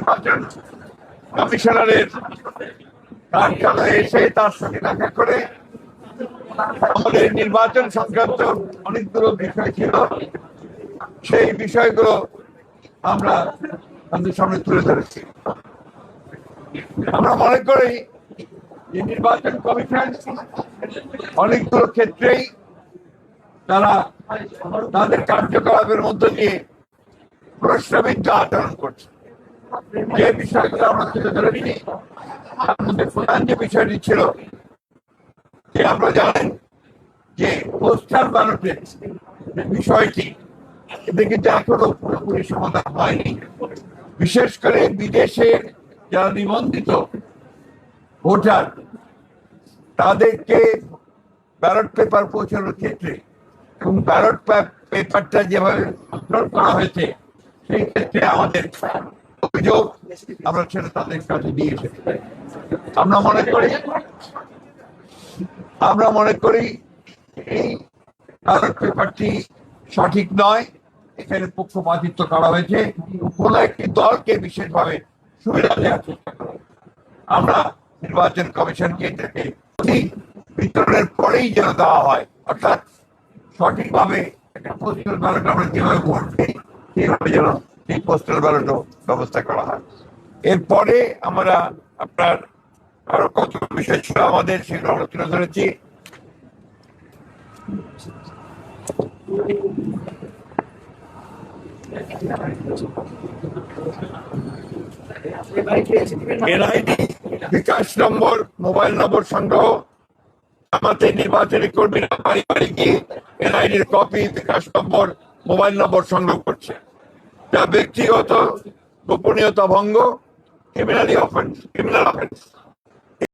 আমাদের কমিশনারের কার্যালয়ে এসে তার সঙ্গে দেখা করে আমাদের নির্বাচন সংক্রান্ত অনেকগুলো বিষয় ছিল সেই বিষয়গুলো আমরা আমাদের সামনে তুলে ধরেছি। আমরা মনে করি যে নির্বাচন কমিশন অনেকগুলো ক্ষেত্রেই তারা তাদের কার্যকলাপের মধ্য দিয়ে প্রশ্নবিদ্ধ আচরণ করছে। যে বিষয়গুলো আমরা তুলে ধরেছি, তার মধ্যে প্রধান যে বিষয়টি ছিল, যে আমরা জানেন যে পোস্টাল ব্যালটের বিষয়টি এটা কিন্তু এখনও পুরোপুরি সমাধান হয়নি। বিশেষ করে বিদেশের যারা নিবন্ধিত ভোটার তাদেরকে ব্যালট পেপার পৌঁছানোর ক্ষেত্রে এবং ব্যালট পেপারটা যেভাবে মুদ্রণ করা হয়েছে, সেই ক্ষেত্রে আমাদের অভিযোগ আমরা সেটা তাদের কাছে দিয়ে আমরা মনে করি, আমরা মনে করি এই ব্যালট পেপারটি সঠিক নয়। এখানে পক্ষপাতিত্ব করা হয়েছে। কোন একটি দলকে বিশেষভাবে সুবিধা দেওয়ার চেষ্টা করা আমরা নির্বাচন কমিশনকে এটাকে সঠিক বিতরণের পরেই যেন দেওয়া হয়, অর্থাৎ সঠিকভাবে একটা পোস্টাল ব্যালট আমরা যেভাবে ভোট সেইভাবে যেন সেই পোস্টাল ব্যালটও ব্যবস্থা করা হয়। এরপরে আমরা আপনার আরও কত বিষয় ছিল আমাদের সেগুলো তুলে ধরেছি। এনআইডি বিকাশ নম্বর মোবাইল নম্বর সংগ্রহ। আমাদের নির্বাচনী কর্মীরা বাড়ি বাড়ি গিয়ে এনআইডির কপি, বিকাশ নম্বর, মোবাইল নম্বর সংগ্রহ করছে। যা ব্যক্তিগত গোপনীয়তা ভঙ্গ ক্রিমিনালি অফেন্স ক্রিমিনাল অফেন্স